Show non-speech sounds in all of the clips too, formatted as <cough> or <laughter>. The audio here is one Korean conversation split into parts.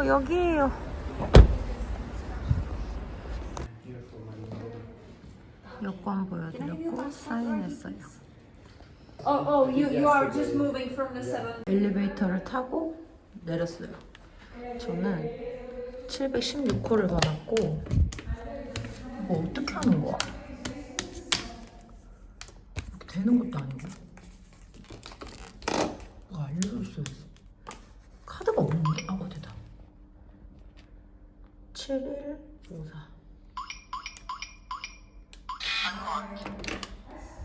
어, 여기에요. 여권 보여드렸고 사인했어요. Oh, oh, you, you are just moving from the seven. 엘리베이터를 타고 내렸어요. 저는 716호를 받았고 뭐 어떻게 하는 거야? 이렇게 되는 것도 아니고 누가 알려줬어요. 카드가 없는데? 아, 어디다. 7154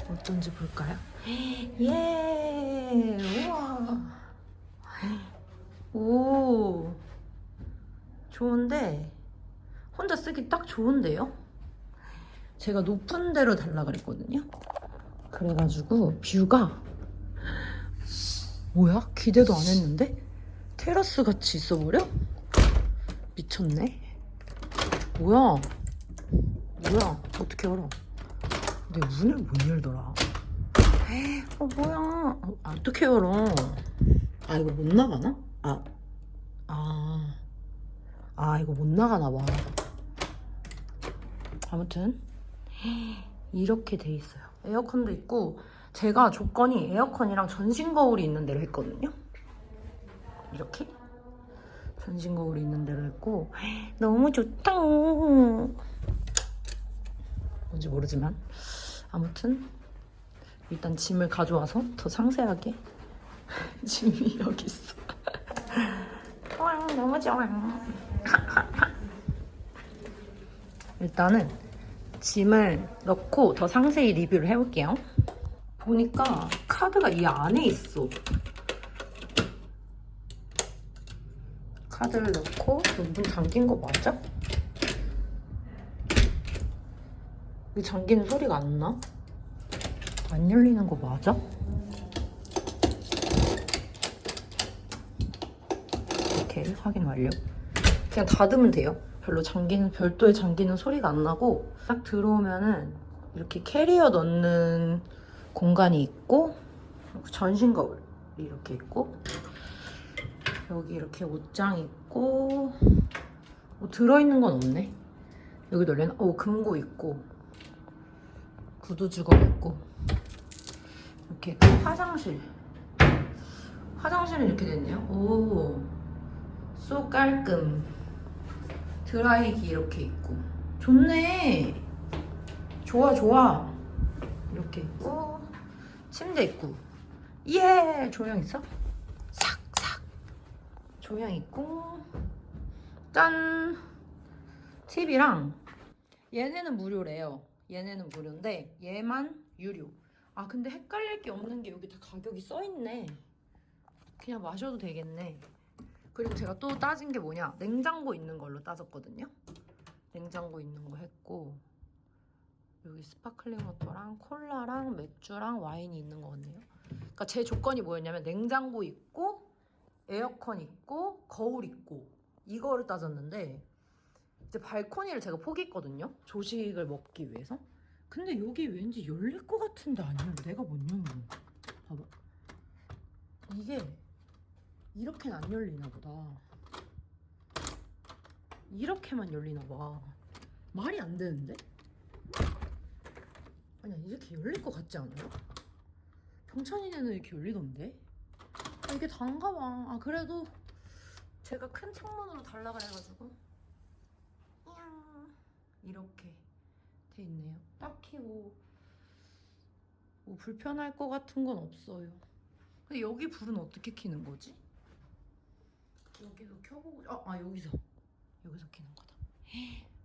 어떤지 볼까요? <gasps> 예! 우와! 오! 좋은데, 혼자 쓰기 딱 좋은데요? 제가 높은 데로 달라 그랬거든요? 그래가지고, 뷰가, <gasps> 뭐야? 기대도 안 했는데? 테라스 같이 있어버려? 미쳤네? 뭐야? 뭐야? 어떻게 알아? 내 문을 못 열더라. 어 뭐야? 어, 어떻게 열어? 아 이거 못 나가나? 아, 아, 아 이거 못 나가나 봐. 아무튼 이렇게 돼 있어요. 에어컨도 있고 제가 조건이 에어컨이랑 전신 거울이 있는 대로 했거든요. 이렇게 전신 거울이 있는 대로 했고 너무 좋다. 뭔지 모르지만 아무튼 일단 짐을 가져와서 더 상세하게 <laughs> 짐이 여기 있어. 좋아, 너무 좋아. 일단은 짐을 넣고 더 상세히 리뷰를 해볼게요. 보니까 카드가 이 안에 있어. 카드를 넣고 문 잠긴 거 맞아? 이 잠기는 소리가 안 나? 안 열리는 거 맞아? 이렇게 확인 완료. 그냥 닫으면 돼요. 별로 잠기는 별도의 잠기는 소리가 안 나고 딱 들어오면은 이렇게 캐리어 넣는 공간이 있고 전신 거울이 이렇게 있고 여기 이렇게 옷장 있고 뭐 들어있는 건 없네. 여기 널려는 어 금고 있고 구두 주걱 있고. 이렇게 화장실. 화장실은 이렇게 됐네요. 오쏘 깔끔. 드라이기 이렇게 있고. 좋네. 좋아 좋아. 이렇게 있고 침대 있고. 예! 조명 있어 조명 있고 짠 TV랑 얘네는 무료래요 얘네는 무료인데 얘만 유료. 아 근데 헷갈릴 게 없는 게 여기 다 가격이 써 있네. 그냥 마셔도 되겠네. 그리고 제가 또 따진 게 뭐냐? 냉장고 있는 걸로 따졌거든요. 냉장고 있는 거 했고 여기 스파클링 워터랑 콜라랑 맥주랑 와인이 있는 거 같네요. 그러니까 제 조건이 뭐였냐면 냉장고 있고 에어컨 있고 거울 있고 이거를 따졌는데 이제 발코니를 제가 포기했거든요. 조식을 먹기 위해서. 근데 여기 왠지 열릴 것 같은데 아니면 내가 못 여는 거. 봐봐. 이게 이렇게는 안 열리나 보다. 이렇게만 열리나 봐. 말이 안 되는데? 아니야 이렇게 열릴 것 같지 않아요? 병찬이네는 이렇게 열리던데? 아, 이게 단가 봐. 아 그래도 제가 큰 창문으로 달라 그래가지고 이렇게 돼 있네요. 딱히 뭐, 뭐 불편할 것 같은 건 없어요. 근데 여기 불은 어떻게 켜는 거지? 여기서 켜보고 아, 아 여기서 여기서 켜는 거다.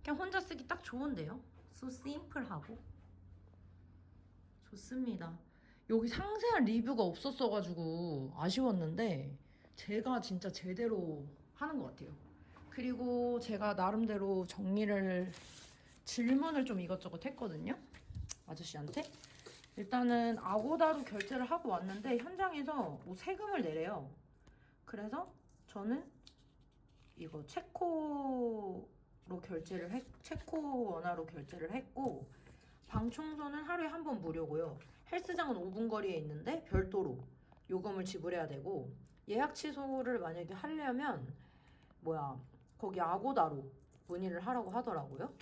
그냥 혼자 쓰기 딱 좋은데요. so 심플하고 좋습니다. 여기 상세한 리뷰가 없었어가지고 아쉬웠는데 제가 진짜 제대로 하는 것 같아요. 그리고 제가 나름대로 정리를 질문을 좀 이것저것 했거든요. 아저씨한테. 일단은 아고다로 결제를 하고 왔는데 현장에서 뭐 세금을 내래요. 그래서 저는 이거 체코로 결제를 했, 체코 원화로 결제를 했고 방 청소는 하루에 한 번 무료고요. 헬스장은 5분 거리에 있는데 별도로 요금을 지불해야 되고 예약 취소를 만약에 하려면 뭐야 거기 아고다로 문의를 하라고 하더라고요.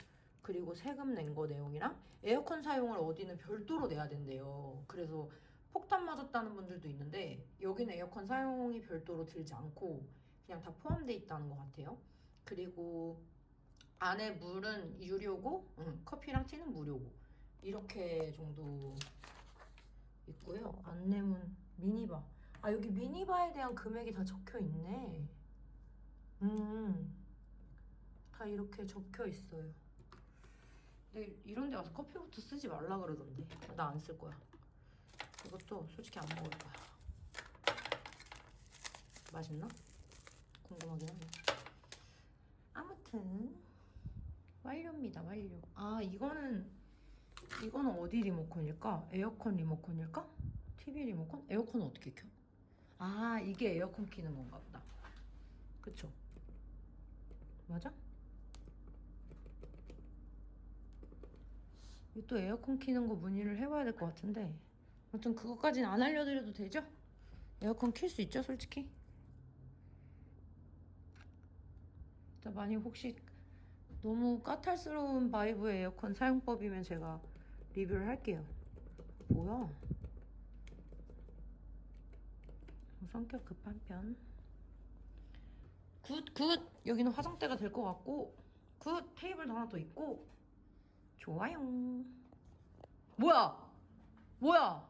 그리고 세금 낸 거 내용이랑 에어컨 사용을 어디는 별도로 내야 된대요. 그래서 폭탄 맞았다는 분들도 있는데 여기는 에어컨 사용이 별도로 들지 않고 그냥 다 포함돼 있다는 것 같아요. 그리고 안에 물은 유료고 응, 커피랑 티는 무료고 이렇게 정도 있고요. 안내문 미니바. 아 여기 미니바에 대한 금액이 다 적혀 있네. 음, 다 이렇게 적혀 있어요. 근데 이런 데 가서 커피부터 쓰지 말라 그러던데. 나 안 쓸 거야. 이것도 솔직히 안 먹을 거야. 맛있나? 궁금하긴 하네. 아무튼 완료입니다. 완료. 아 이거는 이거는 어디 리모컨일까? 에어컨 리모컨일까? TV 리모컨? 에어컨은 어떻게 켜? 아 이게 에어컨 키는 건가 보다. 그쵸? 맞아? 이거 또 에어컨 키는 거 문의를 해봐야 될 것 같은데 아무튼 그것까지는 안 알려드려도 되죠? 에어컨 킬 수 있죠 솔직히? 만약 혹시 너무 까탈스러운 바이브의 에어컨 사용법이면 제가 리뷰를 할게요. 뭐야? 어, 성격 급한 편. 굿, 굿! 여기는 화장대가 될 것 같고 굿! 테이블도 하나 더 있고. 좋아요. 뭐야? 뭐야?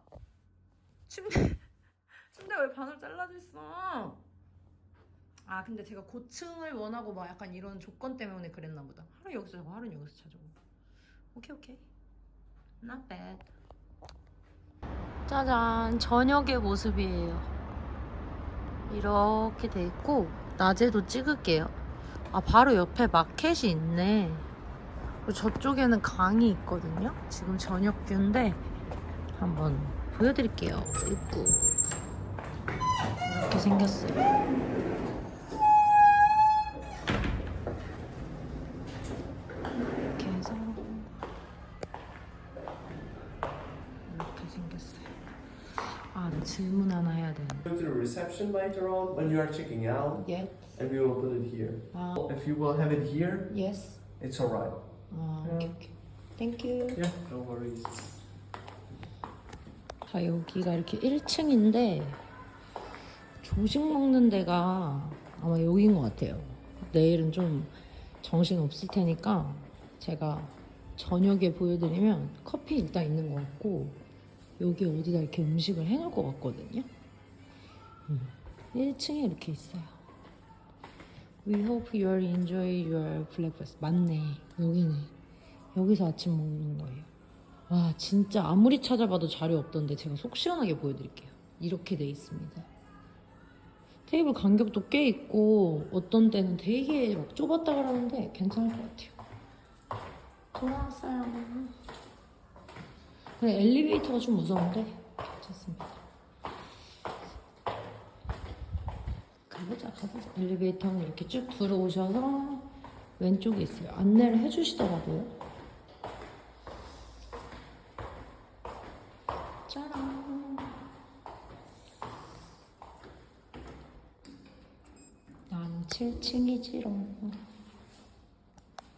침대 <laughs> 침대 왜 반을 잘라져 있어? 아 근데 제가 고층을 원하고 막 약간 이런 조건 때문에 그랬나 보다. 하루 여기서 자고 하루 여기서 자자고. 오케이 오케이 not bad. 짜잔 저녁의 모습이에요. 이렇게 돼 있고 낮에도 찍을게요. 아 바로 옆에 마켓이 있네. 저쪽에는 강이 있거든요? 지금 저녁 뷰인데 한번 보여드릴게요. 입구 이렇게 생겼어요 이렇게 해서 이렇게 생겼어요 아, 나 질문 하나 해야 되는데 Go to the reception later on when you are checking out, 예? and we will put it here. 아, If you will have it here, yes? it's alright. 아, 오케이, 오케이. 땡큐. Yeah, no worries. 자, 여기가 이렇게 1층인데 조식 먹는 데가 아마 여기인 것 같아요. 내일은 좀 정신 없을 테니까 제가 저녁에 보여드리면 커피 일단 있는 것 같고 여기 어디다 이렇게 음식을 해놓을 것 같거든요. 음. 1층에 이렇게 있어요. We hope you will enjoy your breakfast. 맞네. 여기네. 여기서 아침 먹는 거예요. 와 진짜 아무리 찾아봐도 자료 없던데 제가 속 시원하게 보여드릴게요 이렇게 돼 있습니다 테이블 간격도 꽤 있고 어떤 때는 되게 막 좁았다 그러는데 괜찮을 것 같아요 돌아왔어요 근데 엘리베이터가 좀 무서운데? 괜찮습니다. 가보자 가보자. 엘리베이터는 이렇게 쭉 들어오셔서 왼쪽에 있어요. 안내를 해주시더라고요. 짜란. 나는 7층이지롱.